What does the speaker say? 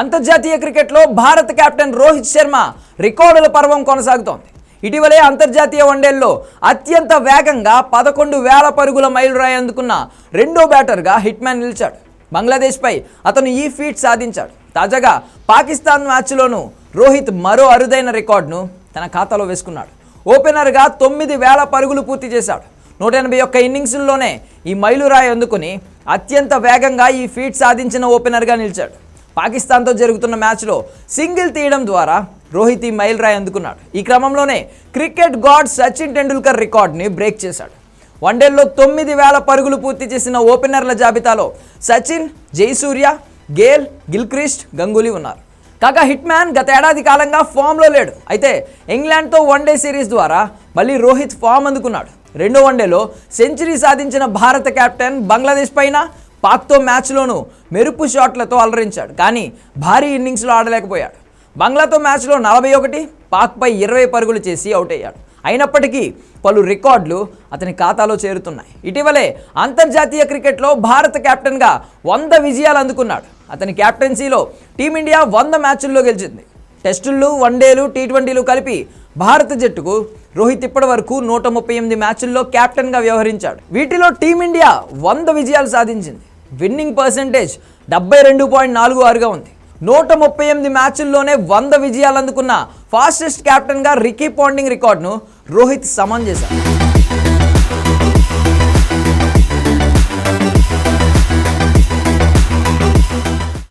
అంతర్జాతీయ క్రికెట్లో భారత కెప్టెన్ రోహిత్ శర్మ రికార్డుల పర్వం కొనసాగుతోంది. ఇటీవలే అంతర్జాతీయ వన్డేల్లో అత్యంత వేగంగా పదకొండు వేల పరుగుల మైలురాయి అందుకున్న రెండో బ్యాటర్గా హిట్మ్యాన్ నిలిచాడు. బంగ్లాదేశ్పై అతను ఈ ఫీట్ సాధించాడు. తాజాగా పాకిస్తాన్ మ్యాచ్లోనూ రోహిత్ మరో అరుదైన రికార్డును తన ఖాతాలో వేసుకున్నాడు. ఓపెనర్గా తొమ్మిది వేల పరుగులు పూర్తి చేశాడు. నూట ఎనభై ఒక్క ఇన్నింగ్స్లోనే ఈ మైలురాయి అందుకుని అత్యంత వేగంగా ఈ ఫీట్ సాధించిన ఓపెనర్గా నిలిచాడు. పాకిస్తాన్తో జరుగుతున్న మ్యాచ్లో సింగిల్ తీయడం ద్వారా రోహిత్ ఈ మైల్ రాయ్ అందుకున్నాడు ఈ క్రమంలోనే క్రికెట్ గాడ్ సచిన్ టెండూల్కర్ రికార్డ్ని బ్రేక్ చేశాడు. వన్డేల్లో తొమ్మిది వేల పరుగులు పూర్తి చేసిన ఓపెనర్ల జాబితాలో సచిన్ జయసూర్య గేల్ గిల్క్రిస్ట్ గంగూలీ ఉన్నారు. కాగా హిట్ మ్యాన్ గత ఏడాది కాలంగా ఫామ్లో లేడు. అయితే ఇంగ్లాండ్తో వన్డే సిరీస్ ద్వారా మళ్ళీ రోహిత్ ఫామ్ అందుకున్నాడు. రెండో వన్డేలో సెంచరీ సాధించిన భారత కెప్టెన్ బంగ్లాదేశ్ పైన పాక్తో మ్యాచ్లోనూ మెరుపు షాట్లతో అలరించాడు. కానీ భారీ ఇన్నింగ్స్లో ఆడలేకపోయాడు. బంగ్లాతో మ్యాచ్లో నలభై ఒకటి పాక్పై ఇరవై పరుగులు చేసి అవుట్ అయ్యాడు. అయినప్పటికీ పలు రికార్డులు అతని ఖాతాలో చేరుతున్నాయి. ఇటీవలే అంతర్జాతీయ క్రికెట్లో భారత కెప్టెన్గా వంద విజయాలు అందుకున్నాడు. అతని కెప్టెన్సీలో టీమిండియా వంద మ్యాచ్ల్లో గెలిచింది. టెస్టులు వన్డేలు టీ ట్వంటీలు కలిపి భారత జట్టుకు రోహిత్ ఇప్పటి వరకు నూట ముప్పై ఎనిమిది మ్యాచ్ల్లో కెప్టెన్గా వ్యవహరించాడు. వీటిలో టీమిండియా వంద విజయాలు సాధించింది. విన్నింగ్ పర్సెంటేజ్ డెబ్బై రెండు పాయింట్ నాలుగు ఆరుగా ఉంది. నూట ముప్పై ఎనిమిది మ్యాచ్ల్లోనే వంద విజయాలు అందుకున్న ఫాస్టెస్ట్ కెప్టెన్గా రికీ పాండింగ్ రికార్డును రోహిత్ సమన్ చేశాడు.